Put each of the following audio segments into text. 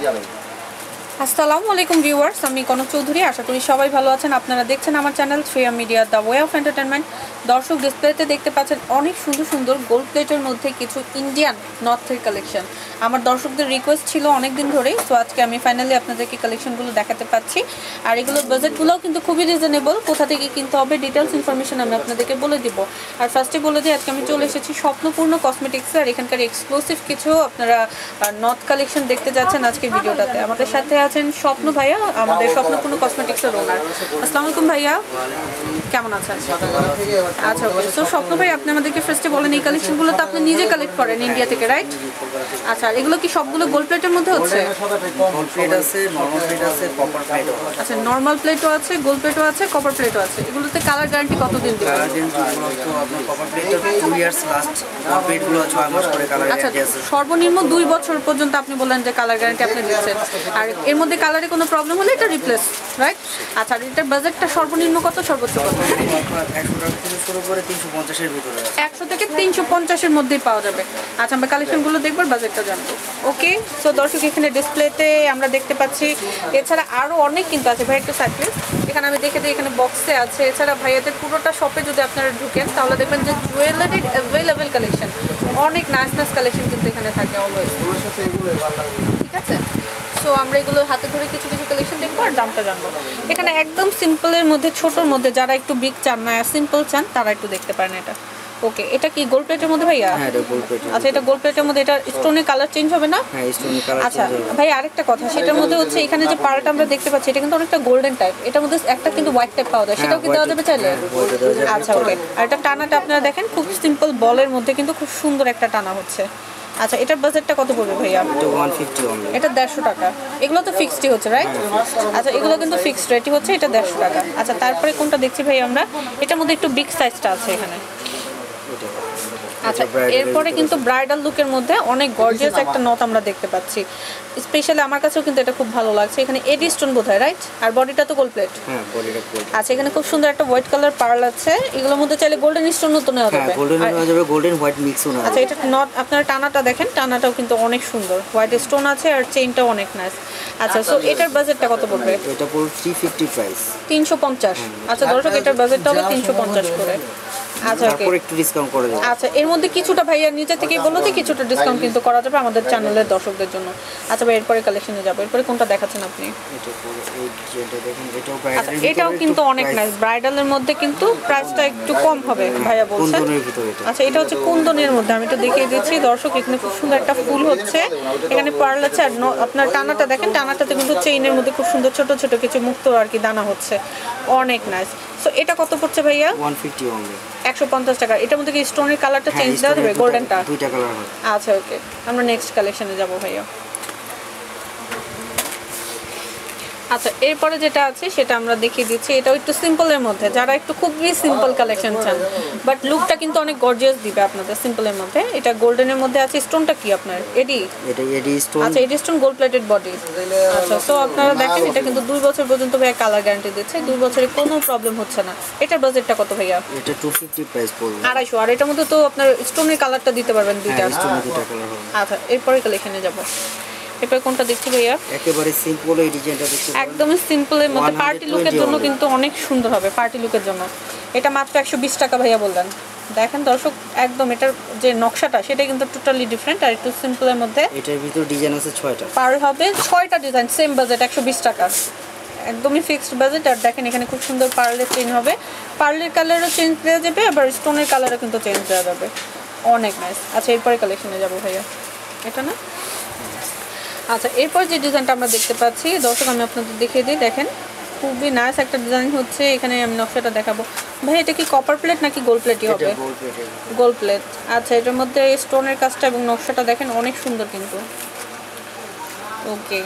ya 的 আসসালামু আলাইকুম viewers আমি কনক চৌধুরী। আশা করি সবাই ভালো আছেন। আপনারা দেখছেন আমার channel Shreya media the way of entertainment দর্শক ডিসপ্লেতে দেখতে পাচ্ছেন অনেক সুন্দর সুন্দর গোল্ড প্লেটের মধ্যে কিছু ইন্ডিয়ান নর্থের কালেকশন। আমার দর্শকদের রিকোয়েস্ট ছিল অনেক দিন ধরেই তো আজকে আমি ফাইনালি আপনাদেরকে কালেকশনগুলো দেখাতে পাচ্ছি। আর এগুলোর বাজেটগুলোও কিন্তু খুবই রিজনেবল কোথা থেকে কিনতে হবে ডিটেলস ইনফরমেশন আমি আপনাদেরকে বলে দিব। আর ফার্স্টে বলে দিই আজকে আমি চলে এসেছি স্বপ্নপূর্ণ কসমেটিক্সে আর এখানকার এক্সক্লুসিভ কিছু আপনারা নর্থ কালেকশন দেখতে যাচ্ছেন আজকের ভিডিওটাতে। আমাদের সাথে আছেন স্বপ্ন ভাইয়া আমাদের স্বপ্নপূর্ণ কসমেটিক্সের ওনার আসসালামু আলাইকুম ভাইয়া। কেমন আছেন আচ্ছা তো স্বপ্ন ভাই আপনি আমাদেরকে ফার্স্টে বলেন এই কালেকশনগুলো তো আপনি নিজে কালেক্ট করেন ইন্ডিয়া থেকে রাইট আচ্ছা এগুলো কি সবগুলো গোল্ড প্লেটের মধ্যে হচ্ছে? আচ্ছা নর্মাল প্লেটও আছে গোল্ড প্লেটও আছে কপার প্লেটও আছে। এগুলোতে কালার গ্যারান্টি কতদিন দেবে দিন কালার আচ্ছা সর্বনিম্ন দুই বছর পর্যন্ত আপনি বললেন যে কালার গ্যারান্টি আপনি দিচ্ছেন। আর এর মধ্যে কালারে কোনো প্রবলেম হলে এটা রিপ্লেস রাইট আচ্ছা এটার বাজেটটা সর্বনিম্ন কত সর্বোচ্চ কত? একশো থেকে তিনশো পঞ্চাশের মধ্যেই পাওয়া যাবে। আচ্ছা আমরা কালেকশনগুলো দেখব, বাজেটটা জানব। ওকে সো দর্শক, এখানে ডিসপ্লেতে আমরা দেখতে পাচ্ছি, এছাড়া আরও অনেক কিন্তু আছে। ভাই, একটু সার্ভিস এখানে আমি দেখে দিই, এখানে বক্সে আছে। এছাড়া ভাইয়াদের পুরোটা শপে যদি আপনারা ঢুকেন, তাহলে দেখবেন যে জুয়েলারির কালেকশন অনেক নাইস নাইস কালেকশন কিন্তু এখানে থাকে অলওয়েজ ঠিক আছে? সো আমরা এগুলো হাতে ধরে কিছু কিছু কালেকশন দেখব আর দামটা জানব। এখানে একদম সিম্পলের মধ্যে ছোটোর মধ্যে যারা একটু বিগ চান না সিম্পল চান তারা একটু দেখতে পারেন এটা। ওকে এটা কি গোল্ড প্লেটের মধ্যে ভাইয়া? হ্যাঁ এটা গোল্ড প্লেট আচ্ছা এটা গোল্ড প্লেটের মধ্যে এটা স্টোনের কালার চেঞ্জ হবে না? হ্যাঁ আচ্ছা ভাই আরেকটা কথা সেটার মধ্যে হচ্ছে এখানে যে পার্ট আমরা দেখতে পাচ্ছি এটা কিন্তু অনেকটা গোল্ডেন টাইপ এটার মধ্যে একটা কিন্তু হোয়াইট টাইপ পাওয়া যায় হ্যাঁ, সেটাও কি দেওয়া যাবে চাইলে? হ্যাঁ, আচ্ছা ওকে আর এটা টানাটা আপনারা দেখেন খুব সিম্পল বলের মধ্যে কিন্তু খুব সুন্দর একটা টানা হচ্ছে। আচ্ছা এটার বাজেটটা কত পড়বে ভাইয়া? এটা দেড়শো টাকা। এগুলো তো ফিক্সডই হচ্ছে রাইট আচ্ছা এগুলো কিন্তু ফিক্সড রেটই হচ্ছে এটা দেড়শো টাকা। আচ্ছা তারপরে কোনটা দেখছি ভাই আমরা? এটার মধ্যে একটু বিগ সাইজটা আছে এখানে। আচ্ছা এরপরে কিন্তু ব্রাইডাল লুকের মধ্যে অনেক গর্জিয়াস একটা নথ আমরা দেখতে পাচ্ছি। স্পেশালি আমার কাছেও কিন্তু এটা খুব ভালো লাগছে। এখানে এডি স্টোন বোধ হয় রাইট আর বডিটা তো গোল্ড প্লেট হ্যাঁ বডিটা গোল্ড আচ্ছা এখানে খুব সুন্দর একটা হোয়াইট কালার পার্ল আছে। এগুলোর মধ্যে চাইলে গোল্ডেন স্টোন তো নেওয়া হ্যাঁ যাবে। গোল্ডেন আর- যাবে গোল্ডেন হোয়াইট মিক্সও আচ্ছা এটা নট আপনার টানাটা দেখেন টানাটাও কিন্তু অনেক সুন্দর। হোয়াইট স্টোন আছে আর চেইনটাও অনেক নাইস আচ্ছা সো এটার বাজেটটা কত পড়বে? এটা থ্রি ফিফটি প্রাইস তিনশো পঞ্চাশ। আচ্ছা দর্শক এটার বাজেটটা হবে তিনশো পঞ্চাশ করে। আচ্ছা ওকে তারপর একটু ডিসকাউন্ট করে দেবো। আচ্ছা এর মধ্যে কিছুটা ভাইয়া নিজে থেকে বলল যে কিছুটা ডিসকাউন্ট কিন্তু করা যাবে আমাদের চ্যানেলের দর্শকদের জন্য। আচ্ছা ভাই এরপরে কালেকশনে যাব। এরপরে কোনটা দেখাচ্ছেন আপনি? এটাও আচ্ছা ব্রাইডাল এটাও কিন্তু অনেক নাইস ব্রাইডালের মধ্যে কিন্তু প্রাইসটা একটু কম হবে ভাইয়া বলছেন। আচ্ছা এটা হচ্ছে কুন্দনের মধ্যে। আমি একটু দেখিয়ে দিচ্ছি দর্শক এখানে খুব সুন্দর একটা ফুল হচ্ছে। এখানে পার্ল আছে আর আপনার টানাটা দেখেন টানাটাতে কিন্তু চেইনের মধ্যে খুব সুন্দর ছোট ছোট কিছু মুক্ত আর কি দানা হচ্ছে। অনেক নাইস সো এটা কত পড়ছে ভাইয়া? ওয়ান ফিফটি অনলি একশো পঞ্চাশ টাকা। এটার মধ্যে কি স্টোনের কালারটা চেঞ্জ দেওয়া যাবে? গোল্ডেনটা দুইটা কালার আচ্ছা ওকে আমরা নেক্সট কালেকশনে যাব ভাইয়া। আচ্ছা এরপরে যেটা আছে সেটা আমরা দেখিয়ে দিচ্ছি। এটাও একটু সিম্পলের মধ্যে যারা একটু খুবই সিম্পল কালেকশন চান। বাট লুকটা কিন্তু অনেক গর্জিয়াস দিবে আপনাদের সিম্পলের মধ্যে। এটা গোল্ডেনের মধ্যে আছে স্টোনটা কি আপনার? এডি এটা এডি স্টোন আচ্ছা AD stone gold plated body আচ্ছা সো আপনারা দেখেন এটা কিন্তু দুই বছর পর্যন্ত ভাইয়া কালার গ্যারান্টি দিচ্ছে। দুই বছরে কোনো প্রবলেম হচ্ছে না। এটার বাজেটটা কত ভাইয়া? এটা টু ফিফটি প্রাইস পড়বে। আড়াইশো। আর এটার মধ্যে তো আপনার স্টোনের কালারটা দিতে পারবেন দুইটা। হ্যাঁ আচ্ছা এরপরে কালেকশনে যাব। এরপরে কোনটা দেখছি ভাইয়া? একেবারে সিম্পল এই ডিজাইনটা দেখতে পারেন। একদমই সিম্পলের মধ্যে পার্টি লুকের জন্য কিন্তু অনেক সুন্দর হবে পার্টি লুকের জন্য। এটা মাত্র একশো বিশ টাকা ভাইয়া বললেন। দেখেন দর্শক একদম এটার যে নকশাটা সেটা কিন্তু টোটালি ডিফারেন্ট আর একটু সিম্পলের মধ্যে এটার ভিতর ডিজাইন আছে ছয়টা। পার হবে ছয়টা ডিজাইন সেম বাজেট একশো বিশ টাকা। একদমই ফিক্সড বাজেট আর দেখেন এখানে খুব সুন্দর পার্লের চেঞ্জ হবে। পার্লের কালারও চেঞ্জ দেওয়া যাবে আবার স্টোনের কালারও কিন্তু চেঞ্জ দেওয়া যাবে। অনেক নাইস আচ্ছা এরপরে কালেকশনে যাব ভাইয়া। এটা না? আচ্ছা এরপর যে ডিজাইনটা আমরা দেখতে পাচ্ছি দর্শক আমি আপনাদের দেখিয়ে দিই দেখেন খুবই নাইস একটা ডিজাইন হচ্ছে এখানে আমি নকশাটা দেখাবো। ভাই এটা কি কপার প্লেট নাকি গোল্ড প্লেটই হবে? গোল্ড প্লেট আচ্ছা এটার মধ্যে স্টোনের কাজটা এবং নকশাটা দেখেন অনেক সুন্দর কিন্তু। ওকে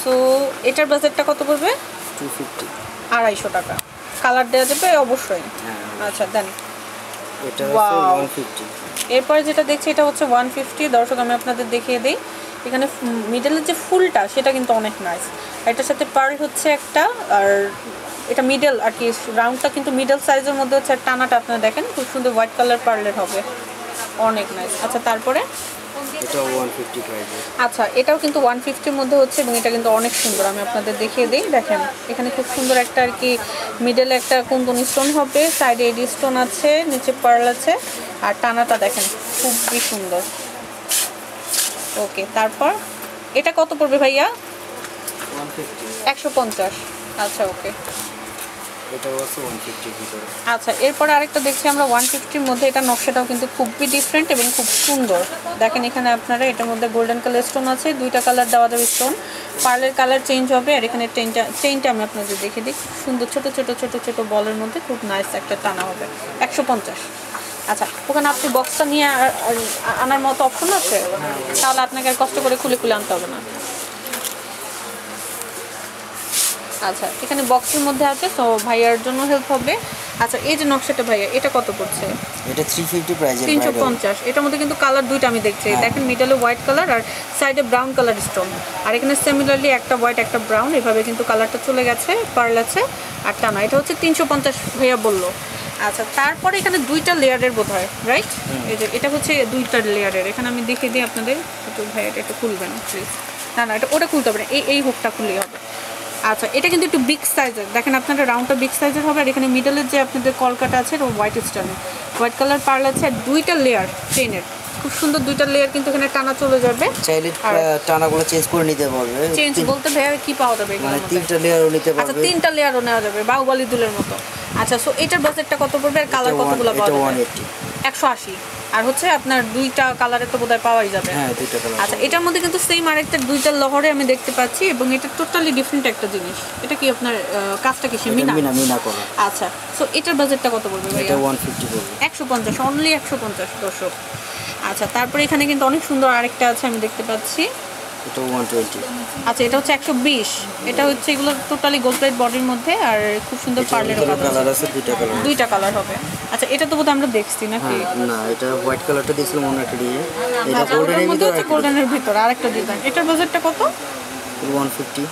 সো এটার বাজেটটা কত পড়বে? টু ফিফটি আড়াইশো টাকা। কালার দেওয়া যাবে অবশ্যই। হ্যাঁ আচ্ছা দেন এরপরে যেটা দেখছি এটা হচ্ছে ওয়ান ফিফটি দর্শক আমি আপনাদের দেখিয়ে দিই। এখানে মিডলের যে ফুলটা সেটা কিন্তু অনেক নাইস এটার সাথে পার্ল হচ্ছে একটা আর এটা মিডল আর কি রাউন্ডটা কিন্তু মিডল সাইজের মধ্যে হচ্ছে টানাটা আপনারা দেখেন খুব সুন্দর হোয়াইট কালার পার্লের হবে। অনেক নাইস আচ্ছা তারপরে? আচ্ছা এটাও কিন্তু ওয়ান ফিফটির মধ্যে হচ্ছে এবং এটা কিন্তু অনেক সুন্দর। আমি আপনাদের দেখিয়ে দিই দেখেন এখানে খুব সুন্দর একটা আর কি মিডলে একটা কুন্দন স্টোন হবে সাইডে এডি স্টোন আছে নিচে পার্ল আছে আর টানাটা দেখেন খুবই সুন্দর। ওকে তারপর? এটা কত পড়বে ভাইয়া? একশো পঞ্চাশ। আচ্ছা ওকে। আচ্ছা এরপরে আরেকটা দেখছি আমরা ওয়ান ফিফটির মধ্যে এটা নকশাটাও কিন্তু খুবই ডিফারেন্ট এবং খুব সুন্দর। দেখেন এখানে আপনারা এটার মধ্যে গোল্ডেন কালার স্টোন আছে দুইটা কালার দেওয়া যাবে স্টোন পার্লের কালার চেঞ্জ হবে আর এখানে চেনটা চেইনটা আমি আপনাদের দেখে দিই। সুন্দর ছোট ছোট ছোট ছোট বলের মধ্যে খুব নাইস একটা টানা হবে। একশো পঞ্চাশ। আচ্ছা ওখানে আপনি বক্সটা নিয়ে আনার মতো অপশন আছে? তাহলে আপনাকে কষ্ট করে খুলে খুলে আনতে হবে না। আচ্ছা এখানে বক্সের মধ্যে আছে তো ভাইয়ার জন্য হেল্প হবে। আচ্ছা এই যে নকশাটা ভাইয়া এটা কত পড়ছে? এটা থ্রি ফিফটি প্রাইজে তিনশো পঞ্চাশ এটার মধ্যে কিন্তু কালার দুইটা আমি দেখছি। হ্যাঁ। দেখেন মিডলে হোয়াইট কালার আর সাইডে ব্রাউন কালার স্টোন আর এখানে সিমিলারলি একটা হোয়াইট একটা ব্রাউন এভাবে কিন্তু কালারটা চলে গেছে পার্ল আছে আর টানা। এটা হচ্ছে তিনশো পঞ্চাশ ভাইয়া বলল। আচ্ছা তারপরে এখানে দুইটা লেয়ারের বোধ হয় রাইট এই যে এটা হচ্ছে দুইটা লেয়ারের। এখানে আমি দেখে দিই আপনাদের। একটু ভাই এটা একটু খুলবেন প্লিজ না না এটা ওটা খুলতে হবে না। এই এই হুকটা খুললেই হবে। আচ্ছা এটা কিন্তু একটু বিগ সাইজের দেখেন আপনারা রাউন্ডটা বিগ সাইজের হবে আর এখানে মিডলের যে আপনাদের কলকাটা আছে হোয়াইট স্টোনের হোয়াইট কালার পার্ল আছে আর দুইটা লেয়ার চেনের খুব সুন্দর দুইটা লেয়ার কিন্তু এখানে টানা চলে যাবে। চাইলে টানাগুলো চেঞ্জ করে নিতে পারবে। চেঞ্জ বলতে ভাইয়া কি পাওয়া যাবে মানে? তিনটা লেয়ারও নিতে পারবে আচ্ছা পারবে। তিনটা লেয়ারও নেওয়া যাবে বাহুবলি দুলের মতো। আচ্ছা সো এটার বাজেটটা কত পড়বে আর কালার কতগুলো পাওয়া যাবে? এইটটি একশো আশি। আর হচ্ছে আপনার দুইটা কালারের তো বোধহয় পাওয়াই যাবে। হ্যাঁ দুইটা কালার আচ্ছা এটার মধ্যে কিন্তু সেম আরেকটা দুইটা লহরে আমি দেখতে পাচ্ছি এবং এটা টোটালি ডিফারেন্ট একটা জিনিস। এটা কি আপনার কাজটা কি মিনা? মিনা মিনা করা আচ্ছা সো এটার বাজেটটা কত পড়বে ভাই এটা ভাইয়া? ওয়ান ফিফটি পড়বে। একশো পঞ্চাশ অনলি একশো পঞ্চাশ দর্শক। আচ্ছা তারপরে এখানে কিন্তু অনেক সুন্দর আরেকটা আছে আমি দেখতে পাচ্ছি। আচ্ছা এটা হচ্ছে একশো বিশ। এটা হচ্ছে এগুলো টোটালি গোল্ড প্লেট বডির মধ্যে আর খুব সুন্দর পার্লের কালার আছে। দুইটা কালার দুইটা কালার হবে। আচ্ছা এটা তো বোধহয় আমরা দেখছি নাকি? হ্যাঁ না এটা হোয়াইট কালারটা দিয়েছিলাম অন্য একটা দিয়ে। এটা আচ্ছা ওটার গোল্ডেনের মধ্যে ভিতরে হচ্ছে গোল্ডেনের ভিতর আরেকটা ডিজাইন এটার বাজেটটা কত? ওয়ান ফিফটি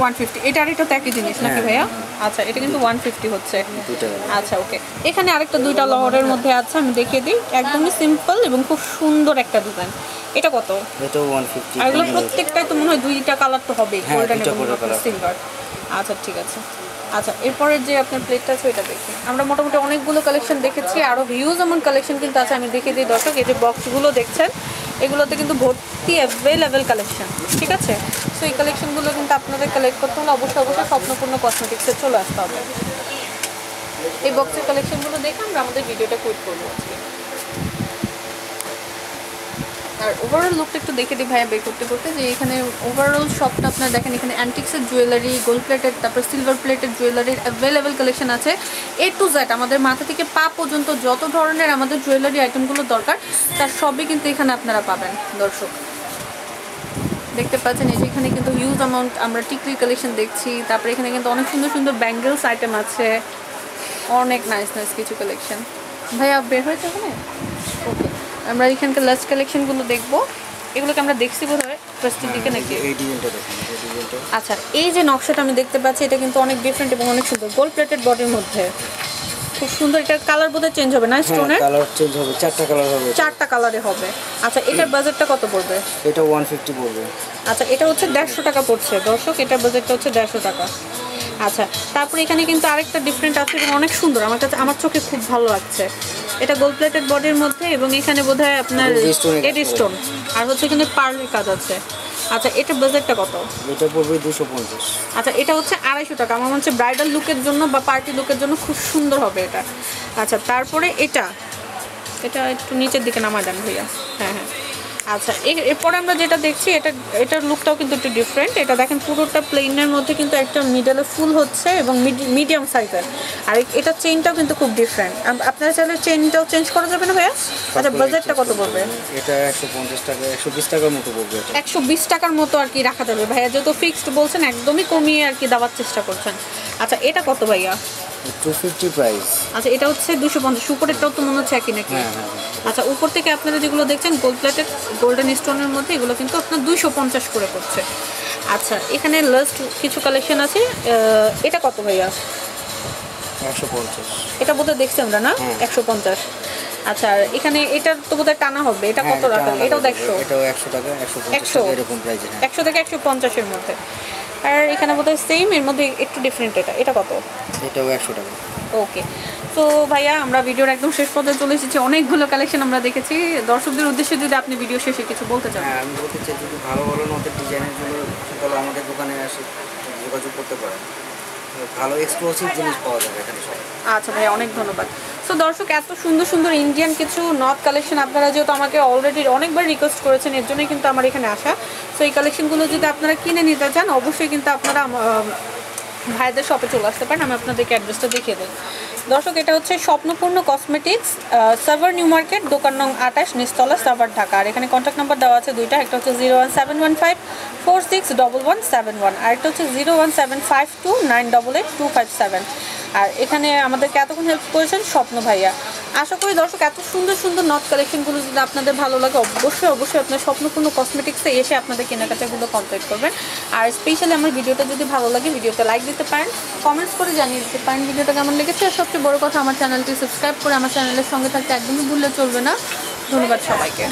ওয়ান ফিফটি এটা আর এটা তো একই জিনিস নাকি হ্যাঁ। ভাইয়া? আচ্ছা এটা কিন্তু ওয়ান ফিফটি হচ্ছে। আচ্ছা ওকে এখানে আরেকটা দুইটা লহরের মধ্যে আছে আমি দেখিয়ে দিই। একদমই সিম্পল এবং খুব সুন্দর একটা ডিজাইন এটা কত? এটা ওয়ান ফিফটি আর এগুলো প্রত্যেকটাই তো মনে হয় দুইটা কালার তো হবে হ্যাঁ, গোল্ডেন এবং সিলভার আচ্ছা ঠিক আছে। আচ্ছা এরপরে যে আপনার প্লেটটা আছে ওইটা দেখি। আমরা মোটামুটি অনেকগুলো কালেকশন দেখেছি আরও হিউজ এমন কালেকশন কিন্তু আছে আমি দেখিয়ে দিই দর্শক এই যে বক্সগুলো দেখছেন এগুলোতে কিন্তু ভর্তি অ্যাভেলেবেল কালেকশন ঠিক আছে? সো এই কালেকশনগুলো কিন্তু আপনাদের কালেক্ট করতে হলে অবশ্যই অবশ্যই স্বপ্নপূর্ণ কসমেটিক্সে চলে আসতে হবে। এই বক্সের কালেকশনগুলো দেখে আমরা আমাদের ভিডিওটা কুইট করব আজকে। আর ওভারঅল লুকটা একটু দেখে দিই ভাইয়া বের করতে করতে, যে এখানে ওভারঅল শপটা আপনার দেখেন, এখানে অ্যান্টিক্সের জুয়েলারি গোল্ড প্লেটেড তারপর সিলভার প্লেটেড জুয়েলারির অ্যাভেলেবেল কালেকশন আছে। এ টু জেড আমাদের মাথা থেকে পা পর্যন্ত যত ধরনের আমাদের জুয়েলারি আইটেমগুলো দরকার, তার সবই কিন্তু এখানে আপনারা পাবেন, দর্শক। দেখতে পাচ্ছেন, এই যে এখানে কিন্তু হিউজ অ্যামাউন্ট আমরা টিকলি কালেকশন দেখছি, তারপরে এখানে কিন্তু অনেক সুন্দর সুন্দর ব্যাঙ্গেলস আইটেম আছে। অনেক নাইস নাইস কিছু কালেকশন ভাইয়া বের হয়েছে ওখানে ওকে আমরা এখানকার লাস্ট কালেকশনগুলো দেখব। এগুলোকে আমরা দেখছি বোধ হয় ফার্স্টের দিকে নাকি ডিজাইনটা আচ্ছা এই যে নকশাটা আমি দেখতে পাচ্ছি এটা কিন্তু অনেক ডিফারেন্ট এবং অনেক সুন্দর। গোল্ড প্লেটেড বডির মধ্যে। খুব সুন্দর এটা কালার বোধহয় চেঞ্জ হবে না হ্যাঁ স্টোনের কালার চেঞ্জ হবে চারটা কালার হবে। চারটা কালারে হবে। আচ্ছা এটার বাজেটটা কত পড়বে? এটা ওয়ান ফিফটি পড়বে। আচ্ছা এটা হচ্ছে দেড়শো টাকা পড়ছে। দর্শক এটার বাজেটটা হচ্ছে দেড়শো টাকা। আচ্ছা তারপরে এখানে কিন্তু আরেকটা ডিফারেন্ট আছে এবং অনেক সুন্দর। আমার কাছে আমার চোখে খুব ভালো লাগছে। এটা গোল্ড প্লেটেড বডির মধ্যে এবং এখানে বোধহয় আপনার এডি স্টোন আর হচ্ছে এখানে পার্লের কাজ আছে। আচ্ছা এটা বাজেটটা কত? এটা পড়বে দুশো পঞ্চাশ। আচ্ছা এটা হচ্ছে আড়াইশো টাকা। আমার মনে হচ্ছে ব্রাইডাল লুকের জন্য বা পার্টি লুকের জন্য খুব সুন্দর হবে এটা। আচ্ছা তারপরে এটা। এটা একটু নিচের দিকে নামা দেন ভাইয়া। হ্যাঁ হ্যাঁ। আচ্ছা এরপরে আমরা যেটা দেখছি এটা এটার লুকটাও কিন্তু একটু ডিফারেন্ট এটা দেখেন পুরোটা প্লেনের মধ্যে কিন্তু একটা মিডলে ফুল হচ্ছে এবং মিডিয়াম সাইজের আর এটা চেইনটাও কিন্তু খুব ডিফারেন্ট আপনারা চাইলে চেইনটাও চেঞ্জ করা যাবে না ভাইয়া? আচ্ছা বাজেটটা কত পড়বে? এটা একশো পঞ্চাশ টাকা একশো বিশ টাকার মতো পড়বে একশো বিশ টাকার মতো আর কি রাখা যাবে ভাইয়া। যেহেতু ফিক্সড বলছেন একদমই কমিয়ে আর কি দেওয়ার চেষ্টা করছেন। আচ্ছা এটা কত ভাইয়া? টু ফিফটি প্রাইস আচ্ছা এটা হচ্ছে দুশো পঞ্চাশ উপরেরটাও তো মনে হচ্ছে একই নাকি? হ্যাঁ হ্যাঁ হ্যাঁ। আচ্ছা উপর থেকে আপনারা যেগুলো দেখছেন গোল্ড প্লেটেড গোল্ডেন স্টোনের মধ্যে এগুলো কিন্তু আপনার দুইশো পঞ্চাশ করে করছে আচ্ছা এখানে লাস্ট কিছু কালেকশন আছে এটা কত ভাইয়া? একশো পঞ্চাশ। এটা বোধহয় দেখছি আমরা না? হুম। একশো পঞ্চাশ। আচ্ছা আর এখানে এটা তো বোধহয় টানা হবে এটা কত রাখা এটাও দেখছ এটাও একশো টাকা একশো পঞ্চাশ একশো? টাকা এরকম প্রাইজে হ্যাঁ একশো থেকে একশো পঞ্চাশের মধ্যে। আর এখানে বোধহয় সেম এর মধ্যে একটু ডিফারেন্ট এটা। এটা কত? এটাও একশো টাকা। ওকে তো ভাইয়া আমরা ভিডিওর একদম শেষ পর্যায়ে চলে এসেছি। অনেকগুলো কালেকশন আমরা দেখেছি। দর্শকদের উদ্দেশ্যে যদি আপনি ভিডিও শেষে কিছু বলতে চান। হ্যাঁ আমি বলতে চাই যদি ভালো ভালো নথের ডিজাইনেরগুলো তাহলে আমাদের দোকানে আসে যোগাযোগ করতে পারেন। ভালো এক্সক্লুসিভ জিনিস পাওয়া যাবে এখানে সব। আচ্ছা ভাইয়া অনেক ধন্যবাদ। সো দর্শক, এত সুন্দর সুন্দর ইন্ডিয়ান কিছু নথ কালেকশন আপনারা যেহেতু আমাকে অলরেডি অনেকবার রিকোয়েস্ট করেছেন, এর জন্যই কিন্তু আমার এখানে আসা। সো এই কালেকশনগুলো যদি আপনারা কিনে নিতে চান, অবশ্যই কিন্তু আপনারা ভাইদের শপে চলে আসতে পারেন। আমি আপনাদেরকে অ্যাড্রেসটা দেখিয়ে দিই। দর্শক, এটা হচ্ছে Swapnapurna cosmetics Savar new market দোকান নং আঠাশ নিস্তলা সাভার ঢাকা আর এখানে কন্ট্যাক্ট নাম্বার দেওয়া আছে দুইটা, একটা হচ্ছে zero one seven one five four six double one seven one আর একটা হচ্ছে zero one seven five two nine double eight two five seven আর এখানে আমাদেরকে এতক্ষণ হেল্প করেছেন স্বপ্ন ভাইয়া। আশা করি দর্শক, এত সুন্দর সুন্দর নট কালেকশনগুলো যদি আপনাদের ভালো লাগে, অবশ্যই অবশ্যই আপনার স্বপ্নপূর্ণ কসমেটিক্সে এসে আপনাদের কেনাকাটাগুলো কমপ্লিট করবেন। আর স্পেশালি আমার ভিডিওটা যদি ভালো লাগে, ভিডিওতে লাইক দিতে পারেন কমেন্টস করে জানিয়ে দিতে পারেন ভিডিওটা কেমন লেগেছে। আর সবচেয়ে বড় কথা, আমার চ্যানেলটি সাবস্ক্রাইব করে আমার চ্যানেলের সঙ্গে থাকতে একদমই ভুললে চলবে না। ধন্যবাদ সবাইকে।